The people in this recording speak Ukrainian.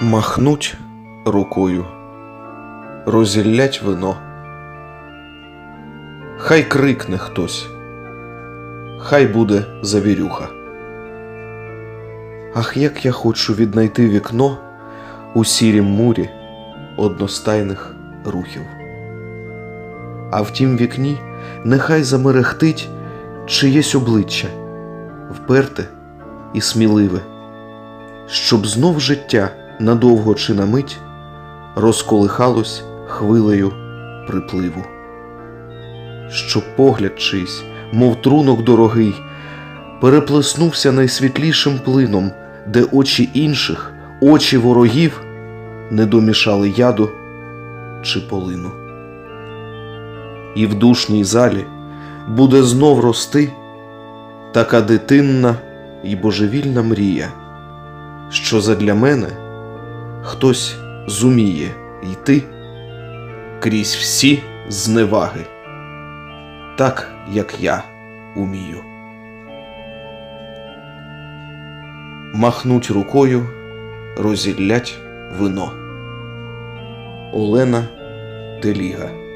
Махнуть рукою, розіллять вино. Хай крикне хтось, хай буде завірюха. Ах, як я хочу віднайти вікно у сірім мурі одностайних рухів. А в тім вікні нехай замерехтить чиєсь обличчя, вперте і сміливе, щоб знов життя надовго чи на мить розколихалось хвилею припливу. Щоб погляд чийсь, мов трунок дорогий, переплеснувся найсвітлішим плином, де очі інших, очі ворогів не домішали яду чи полину. І в душній залі буде знов рости така дитинна і божевільна мрія, що задля мене хтось зуміє йти крізь всі зневаги, так як я умію. Махнуть рукою, розіллять вино. Олена Теліга